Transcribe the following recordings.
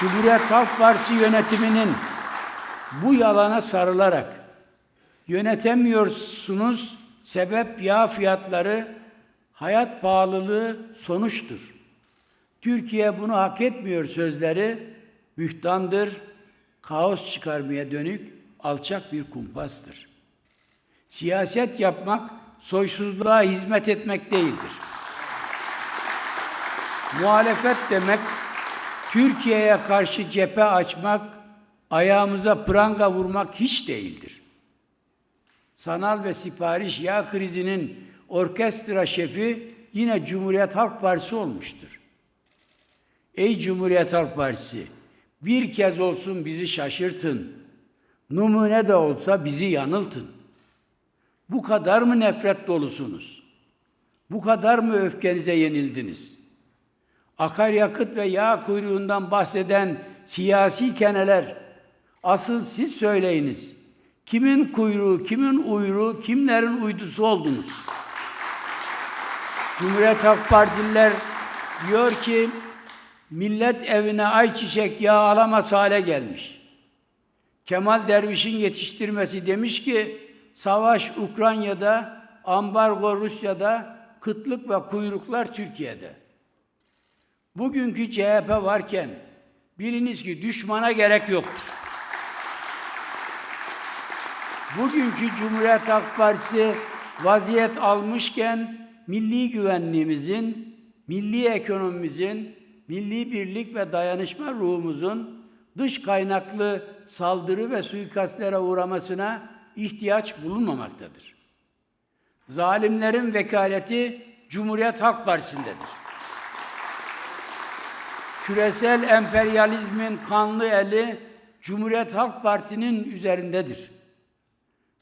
Cumhuriyet Halk Partisi yönetiminin bu yalana sarılarak yönetemiyorsunuz, sebep yağ fiyatları, hayat pahalılığı sonuçtur. Türkiye bunu hak etmiyor sözleri bühtandır, kaos çıkarmaya dönük alçak bir kumpastır. Siyaset yapmak soysuzluğa hizmet etmek değildir. Muhalefet demek Türkiye'ye karşı cephe açmak, ayağımıza pranga vurmak hiç değildir. Sanal ve sipariş yağ krizinin orkestra şefi yine Cumhuriyet Halk Partisi olmuştur. Ey Cumhuriyet Halk Partisi, bir kez olsun bizi şaşırtın. Numune de olsa bizi yanıltın. Bu kadar mı nefret dolusunuz? Bu kadar mı öfkenize yenildiniz? Akaryakıt ve yağ kuyruğundan bahseden siyasi keneler, asıl siz söyleyiniz. Kimin kuyruğu, kimin uyruğu, kimlerin uydusu oldunuz? Cumhuriyet Halk Partililer diyor ki, millet evine ayçiçek yağı alamaz hale gelmiş. Kemal Derviş'in yetiştirmesi demiş ki, savaş Ukrayna'da, ambargo Rusya'da, kıtlık ve kuyruklar Türkiye'de. Bugünkü CHP varken biliniz ki düşmana gerek yoktur. Bugünkü Cumhuriyet Halk Partisi vaziyet almışken milli güvenliğimizin, milli ekonomimizin, milli birlik ve dayanışma ruhumuzun dış kaynaklı saldırı ve suikastlere uğramasına ihtiyaç bulunmamaktadır. Zalimlerin vekaleti Cumhuriyet Halk Partisi'ndedir. Küresel emperyalizmin kanlı eli Cumhuriyet Halk Partisi'nin üzerindedir.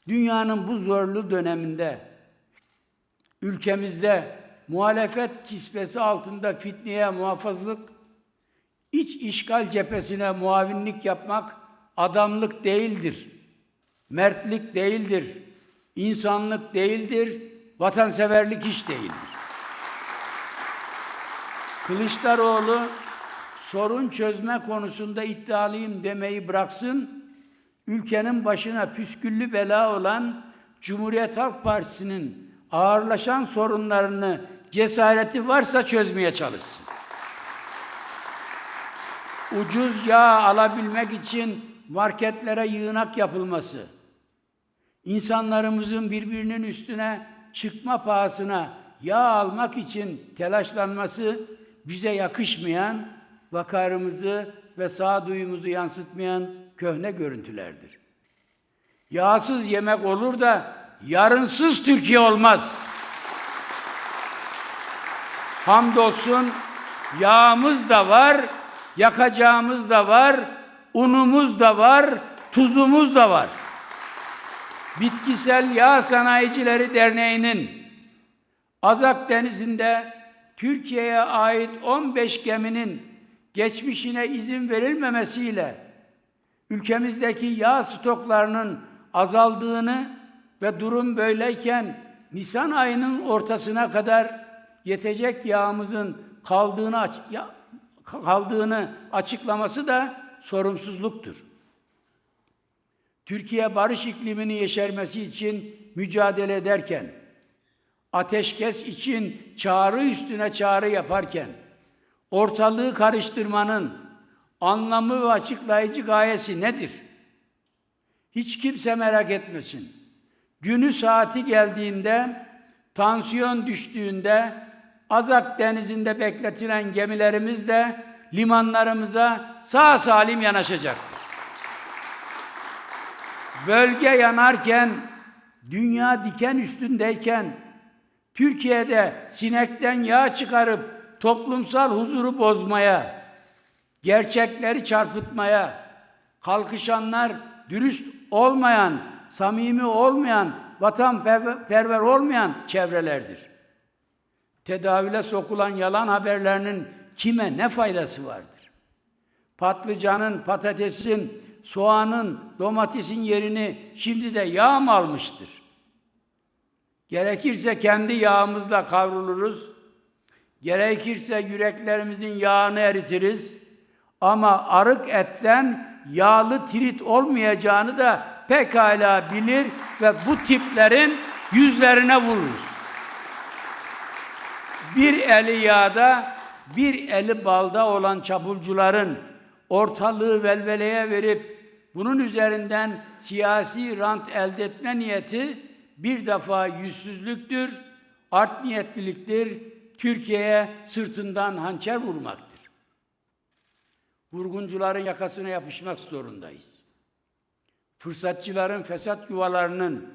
Dünyanın bu zorlu döneminde ülkemizde muhalefet kisvesi altında fitneye muhafazlık, iç işgal cephesine muavinlik yapmak adamlık değildir. Mertlik değildir. insanlık değildir. Vatanseverlik hiç değildir. Kılıçdaroğlu sorun çözme konusunda iddialıyım demeyi bıraksın, ülkenin başına püsküllü bela olan Cumhuriyet Halk Partisi'nin ağırlaşan sorunlarını cesareti varsa çözmeye çalışsın. Ucuz yağ alabilmek için marketlere yığınak yapılması, insanlarımızın birbirinin üstüne çıkma pahasına yağ almak için telaşlanması bize yakışmayan, vakarımızı ve sağduyumuzu yansıtmayan köhne görüntülerdir. Yağsız yemek olur da yarınsız Türkiye olmaz. Hamdolsun yağımız da var, yakacağımız da var, unumuz da var, tuzumuz da var. Bitkisel Yağ Sanayicileri Derneği'nin Azak Denizi'nde Türkiye'ye ait 15 geminin geçmişine izin verilmemesiyle ülkemizdeki yağ stoklarının azaldığını ve durum böyleyken Nisan ayının ortasına kadar yetecek yağımızın kaldığını kaldığını açıklaması da sorumsuzluktur. Türkiye barış iklimini yeşermesi için mücadele ederken, ateşkes için çağrı üstüne çağrı yaparken, ortalığı karıştırmanın anlamı ve açıklayıcı gayesi nedir? Hiç kimse merak etmesin. Günü saati geldiğinde, tansiyon düştüğünde, Azak denizinde bekletilen gemilerimiz de limanlarımıza sağ salim yanaşacaktır. Bölge yanarken, dünya diken üstündeyken, Türkiye'de sinekten yağ çıkarıp toplumsal huzuru bozmaya, gerçekleri çarpıtmaya, kalkışanlar dürüst olmayan, samimi olmayan, vatanperver olmayan çevrelerdir. Tedavüle sokulan yalan haberlerinin kime ne faydası vardır? Patlıcanın, patatesin, soğanın, domatesin yerini şimdi de yağ mı almıştır? Gerekirse kendi yağımızla kavruluruz. Gerekirse yüreklerimizin yağını eritiriz. Ama arık etten yağlı trit olmayacağını da pekala bilir ve bu tiplerin yüzlerine vururuz. Bir eli yağda, bir eli balda olan çapulcuların ortalığı velveleye verip bunun üzerinden siyasi rant elde etme niyeti bir defa yüzsüzlüktür, art niyetliliktir, Türkiye'ye sırtından hançer vurmaktır. Vurguncuların yakasına yapışmak zorundayız. Fırsatçıların fesat yuvalarının,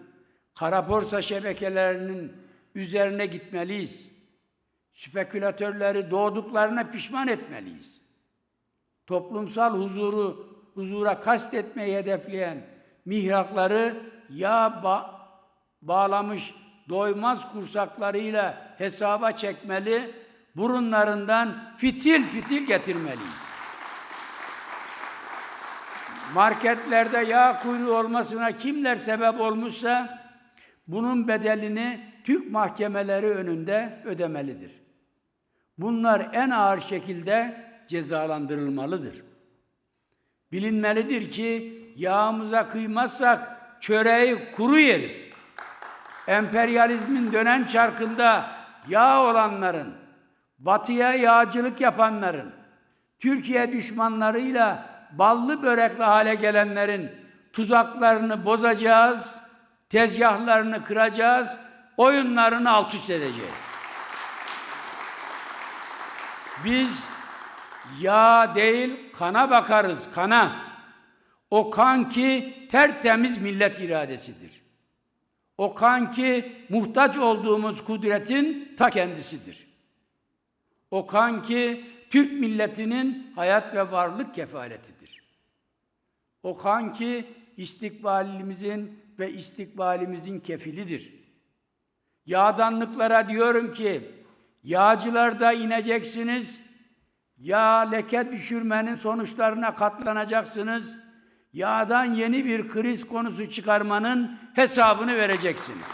kara borsa şebekelerinin üzerine gitmeliyiz. Spekülatörleri doğduklarına pişman etmeliyiz. Toplumsal huzuru, huzura kastetmeyi hedefleyen mihrakları yağ ba- bağlamış doymaz kursaklarıyla hesaba çekmeli, burunlarından fitil fitil getirmeliyiz. Marketlerde yağ kuyruğu olmasına kimler sebep olmuşsa bunun bedelini Türk mahkemeleri önünde ödemelidir. Bunlar en ağır şekilde cezalandırılmalıdır. Bilinmelidir ki yağımıza kıymazsak çöreği kuru yeriz. Emperyalizmin dönen çarkında yağ olanların, batıya yağcılık yapanların, Türkiye düşmanlarıyla ballı börekli hale gelenlerin tuzaklarını bozacağız, tezgahlarını kıracağız, oyunlarını alt üst edeceğiz. Biz yağ değil kana bakarız, kana. O kan ki tertemiz millet iradesidir. O kan ki muhtaç olduğumuz kudretin ta kendisidir. O kan ki Türk milletinin hayat ve varlık kefaletidir. O kan ki istikbalimizin ve istikbalimizin kefilidir. Yağdanlıklara diyorum ki, yağcılarda ineceksiniz, yağ leke düşürmenin sonuçlarına katlanacaksınız, yağdan yeni bir kriz konusu çıkarmanın hesabını vereceksiniz.